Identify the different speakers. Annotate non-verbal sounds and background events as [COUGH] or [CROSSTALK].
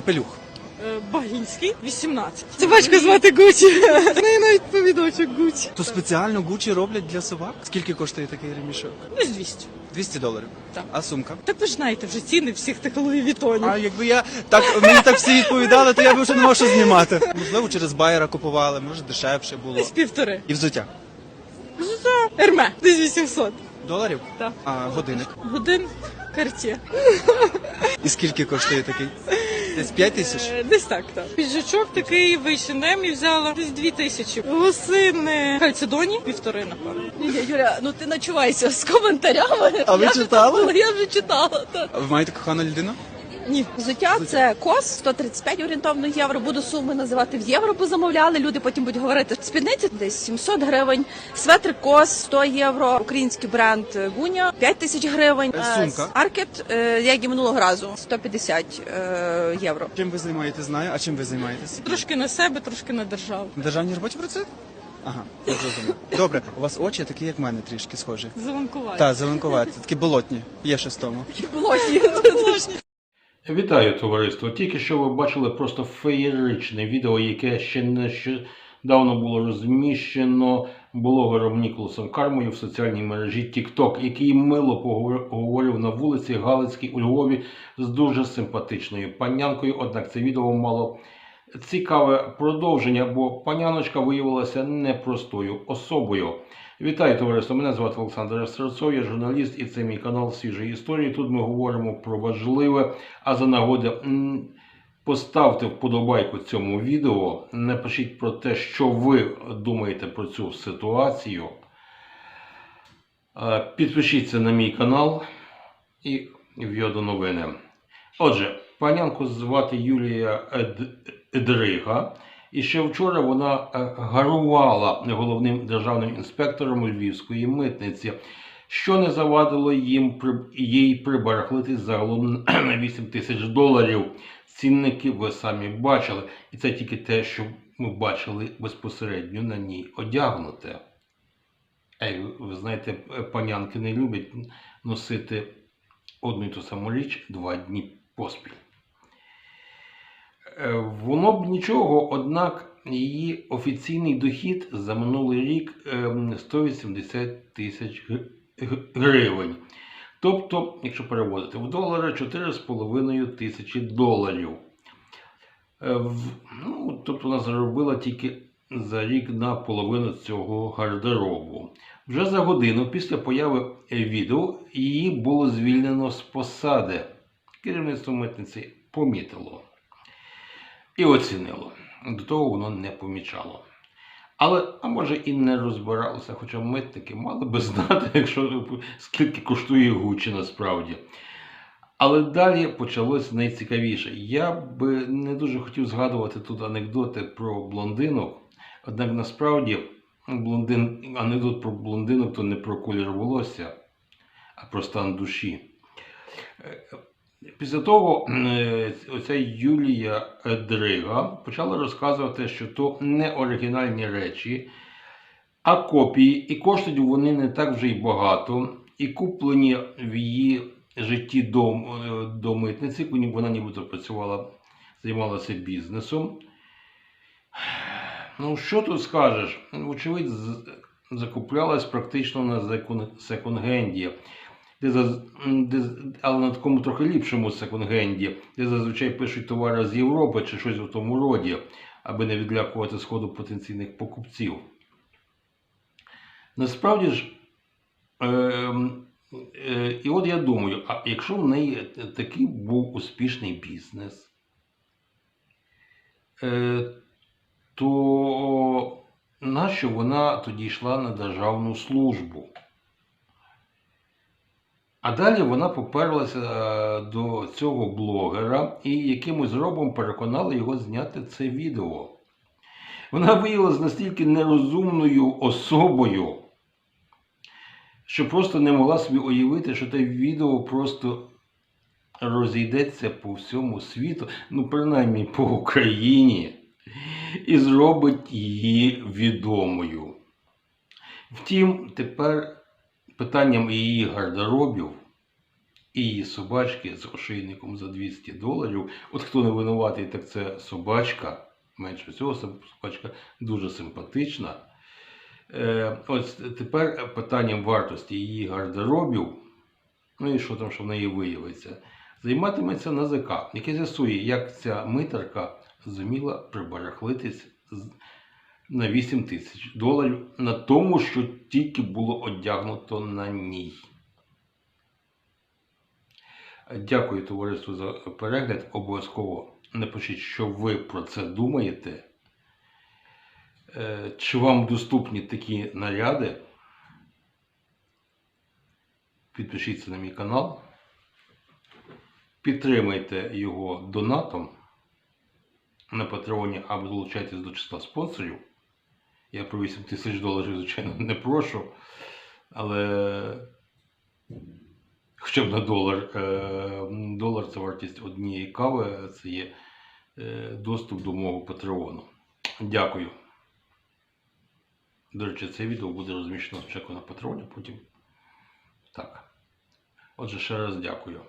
Speaker 1: Капелюх.
Speaker 2: Е, Багінський, 18. Собачку звати Гучі. В неї навіть повідочок Гучі.
Speaker 1: То спеціально Гучі роблять для собак. Скільки коштує такий ремішок?
Speaker 2: Десь 200.
Speaker 1: 200 доларів.
Speaker 2: Так.
Speaker 1: А сумка?
Speaker 2: Так ви ж знаєте вже ціни всіх тих Луї Вітонів.
Speaker 1: А якби я так мені так всі відповідали, то я б вже не мав що знімати. Можливо, через байера купували, може дешевше було.
Speaker 2: Десь півтори.
Speaker 1: І взуття.
Speaker 2: За Ерме, десь 800.
Speaker 1: Доларів?
Speaker 2: Так.
Speaker 1: А годинник.
Speaker 2: Годин карті.
Speaker 1: І скільки коштує такий? Десь 5 тисяч?
Speaker 2: Е, Десь так, так. Піджачок такий нем і взяла десь 2 тисячі. Лосини Хальцедоні, півтори, напевно.
Speaker 3: Ні, ні, Юля, ну ти начувайся з коментарями.
Speaker 1: А ви
Speaker 3: Я вже
Speaker 1: читали?
Speaker 3: так- Я вже читала. так.
Speaker 1: А Ви маєте кохану людину?
Speaker 2: Ні.
Speaker 3: Взуття це кос 135 орієнтовно євро. Буду суми називати в євро, бо замовляли. Люди потім будуть говорити спідниці десь 700 гривень. Светр кос 100 євро. Український бренд Гуня 5 тисяч гривень.
Speaker 1: Е, сумка?
Speaker 3: Аркет, е, як і минулого разу, 150 е, євро.
Speaker 1: Чим ви займаєтесь, знаю. А чим ви займаєтесь?
Speaker 2: Трошки на себе, трошки на державу.
Speaker 1: На державній роботі працюєте? Ага, я зрозумів. Добре, у вас очі такі, як в мене, трішки схожі.
Speaker 2: Зеленкувати.
Speaker 1: Так, зеленкуваті, такі болотні. Є щось в тому.
Speaker 3: Блокі.
Speaker 4: Вітаю, товариство! Тільки що ви бачили просто феєричне відео, яке ще нещодавно було розміщено блогером Ніколасом Кармою в соціальній мережі TikTok, який мило поговорив на вулиці Галицькій у Львові з дуже симпатичною панянкою. Однак це відео мало цікаве продовження, бо паняночка виявилася непростою особою. Вітаю, товариство! Мене звати Олександр Серцов, я журналіст, і це мій канал Свіжої історії. Тут ми говоримо про важливе, а за нагоди поставте вподобайку цьому відео. Напишіть про те, що ви думаєте про цю ситуацію. Е, Підпишіться на мій канал і в'йду новини. Отже, панянку звати Юлія Ед- Едрига. І ще вчора вона е, гарувала головним державним інспектором Львівської митниці, що не завадило їм їй прибарахлити загалом на 8 тисяч доларів. Цінники ви самі бачили. І це тільки те, що ми бачили безпосередньо на ній одягнуте. Ей, ви- знаєте, панянки не люблять носити одну і ту саму річ два дні поспіль. Е, Воно б нічого, однак її офіційний дохід за минулий рік ем, 180 тисяч гривень. Тобто, якщо переводити в долари, 4,5 тисячі доларів. Е, Ну, тобто вона заробила тільки за рік на половину цього гардеробу. Вже за годину після появи е, відео її було звільнено з посади. Керівництво митниці помітило і оцінило. До того воно не помічало. Але, а може і не розбиралося, хоча митники мали би знати, [LAUGHS] якщо, скільки коштує Гучі насправді. Але далі почалось найцікавіше. Я би не дуже хотів згадувати тут анекдоти про блондинок, однак насправді блондин, анекдот про блондинок то не про колір волосся, а про стан душі. Після того е, оця Юлія Дрига почала розказувати, що то не оригінальні речі, а копії, і коштують вони не так вже й багато, і куплені в її житті до, е, до митниці, вона нібито працювала, займалася бізнесом. Ну, що тут скажеш? Вочевидь, закуплялась практично на секон- секонд-генді де, де, але на такому трохи ліпшому секонд-генді, де зазвичай пишуть товари з Європи чи щось у тому роді, аби не відлякувати сходу потенційних покупців. Насправді ж, е, е, і от я думаю, а якщо в неї такий був успішний бізнес, е, то нащо вона тоді йшла на державну службу? А далі вона поперлася е, до цього блогера і якимось робом переконала його зняти це відео. Вона виявилася настільки нерозумною особою, що просто не могла собі уявити, що те відео просто розійдеться по всьому світу, ну, принаймні по Україні, і зробить її відомою. Втім, тепер питанням її гардеробів і її собачки з ошейником за 200 доларів. От хто не винуватий, так це собачка. Менше всього, собачка дуже симпатична. Е, ось тепер питанням вартості її гардеробів, ну і що там, що в неї виявиться, займатиметься НАЗК, яке з'ясує, як ця митерка зуміла прибарахлитись з- на 8 тисяч доларів на тому, що тільки було одягнуто на ній. Дякую товариству за перегляд. Обов'язково напишіть, що ви про це думаєте. Е, Чи вам доступні такі наряди? Підпишіться на мій канал. Підтримайте його донатом на Патреоні або долучайтесь до числа спонсорів. Я про 8 тисяч доларів, звичайно, не прошу. Але хоча б на долар. Е, Долар це вартість однієї кави, це є е, доступ до мого Патреону. Дякую. До речі, це відео буде розміщено спочатку на Патреоні, потім так. Отже, ще раз дякую.